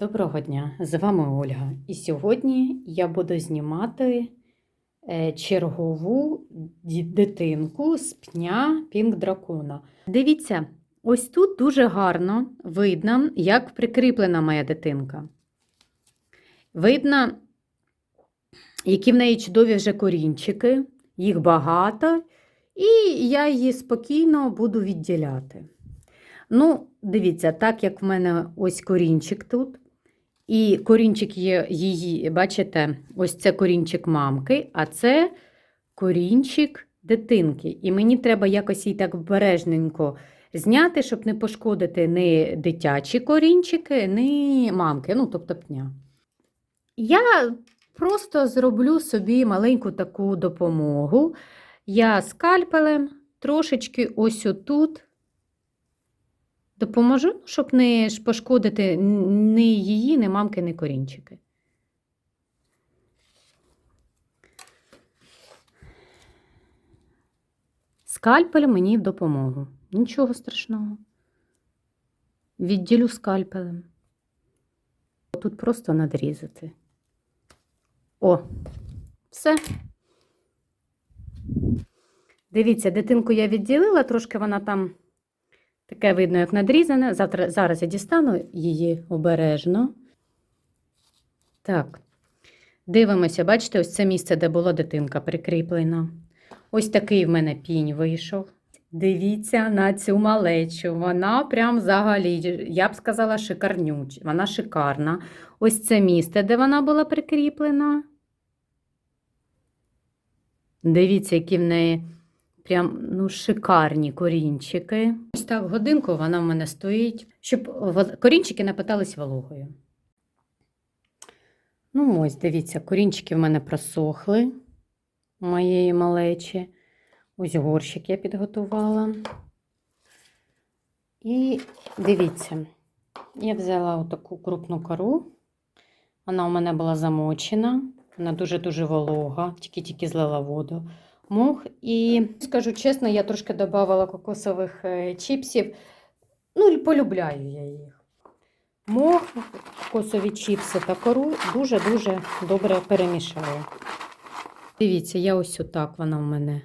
Доброго дня, з вами Ольга. І сьогодні я буду знімати е, чергову дитинку з пня Пінк Дракона. Дивіться, ось тут дуже гарно видно, як прикріплена моя дитинка. Видно, які в неї чудові вже корінчики, їх багато, і я її спокійно буду відділяти. Ну, дивіться, так як в мене ось корінчик тут. І корінчик є її, бачите, ось це корінчик мамки, а це корінчик дитинки. І мені треба якось її так обережненько зняти, щоб не пошкодити ні дитячі корінчики, ні мамки, ну, тобто пня. Я просто зроблю собі маленьку таку допомогу. Я скальпелем трошечки ось отут Допоможу, ну, щоб не пошкодити ні її, ні мамки, ні корінчики. Скальпель мені в допомогу. Нічого страшного. Відділю скальпелем. Тут просто надрізати. О, все. Дивіться, дитинку я відділила, трошки вона там. Таке видно, як надрізане. Завтра, зараз я дістану її обережно. Так. Дивимося, бачите, ось це місце, де була дитинка прикріплена. Ось такий в мене пінь вийшов. Дивіться на цю малечу. Вона прям взагалі, я б сказала, шикарнюч. Вона шикарна. Ось це місце, де вона була прикріплена. Дивіться, які в неї прям ну, шикарні корінчики. Ось так годинку вона в мене стоїть, щоб корінчики напитались вологою. Ну, ось, дивіться, корінчики в мене просохли моєї малечі. Ось горщик я підготувала. І дивіться, я взяла отаку крупну кору. Вона у мене була замочена, вона дуже-дуже волога, тільки-тільки злила воду мух. І скажу чесно, я трошки додавала кокосових е, чіпсів. Ну, і полюбляю я їх. Мох, кокосові чіпси та кору дуже-дуже добре перемішаю. Дивіться, я ось отак вона в мене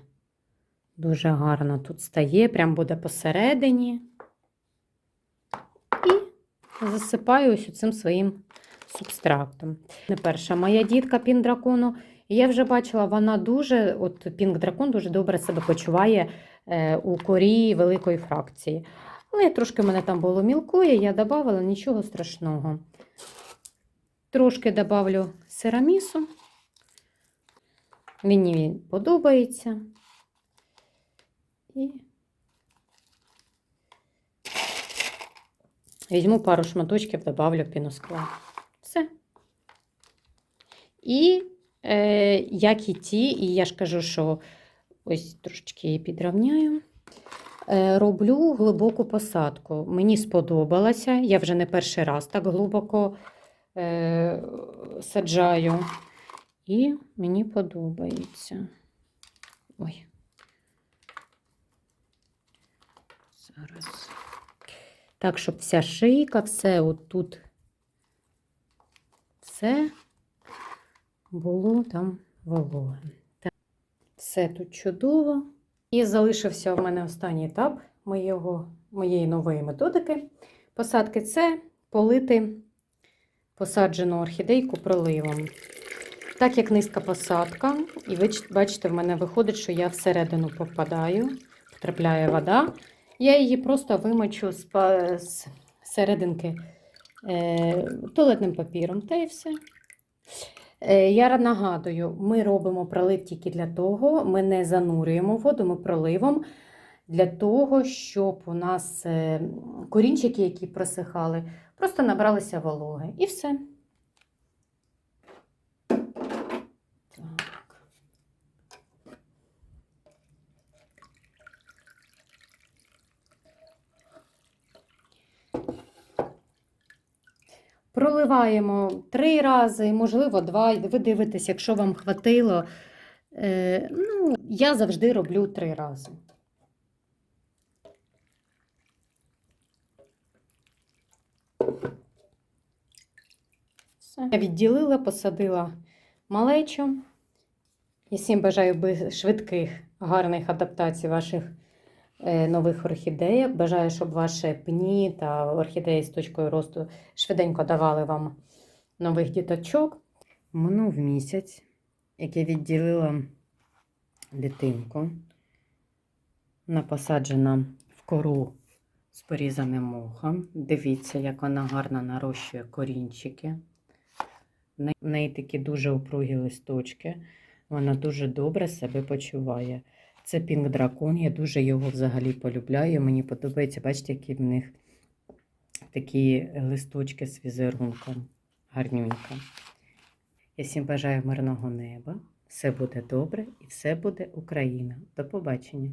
дуже гарно тут стає, прям буде посередині. І засипаю ось цим своїм субстрактом. Не перша моя дітка пін-дракону. Я вже бачила, вона дуже, от Пінк Дракон дуже добре себе почуває е, у корі великої фракції. Але трошки в мене там було мілкої, я додавала нічого страшного. Трошки додавлю сирамісу. Мені він подобається. І візьму пару шматочків, додавлю піноскла. Все. І е, як і ті, і я ж кажу, що ось трошечки її підрівняю. Е, роблю глибоку посадку. Мені сподобалося, я вже не перший раз так глибоко е, саджаю. І мені подобається. Ой. Зараз. Так, щоб вся шийка, все отут, все було там вологе. Все тут чудово. І залишився в мене останній етап моєго, моєї нової методики посадки це полити посаджену орхідейку проливом. Так як низька посадка, і ви бачите, в мене виходить, що я всередину попадаю, потрапляє вода. Я її просто вимочу з, серединки е, туалетним папіром, та і все. Е, Я нагадую, ми робимо пролив тільки для того, ми не занурюємо воду, ми проливом для того, щоб у нас е, корінчики, які просихали, просто набралися вологи. І все. Так. Проливаємо три рази, можливо, два. Ви дивитесь, якщо вам хватило. Е, ну, я завжди роблю три рази. Все. Я відділила, посадила малечу. І всім бажаю швидких, гарних адаптацій ваших нових орхідеїв. Бажаю, щоб ваші пні та орхідеї з точкою росту швиденько давали вам нових діточок. Минув місяць, як я відділила дитинку. Вона посаджена в кору з порізаним мохом. Дивіться, як вона гарно нарощує корінчики. В неї такі дуже упругі листочки. Вона дуже добре себе почуває. Це пінк дракон, я дуже його взагалі полюбляю. Мені подобається, бачите, які в них такі листочки з візерунком. гарнюнька. Я всім бажаю мирного неба. Все буде добре і все буде Україна. До побачення.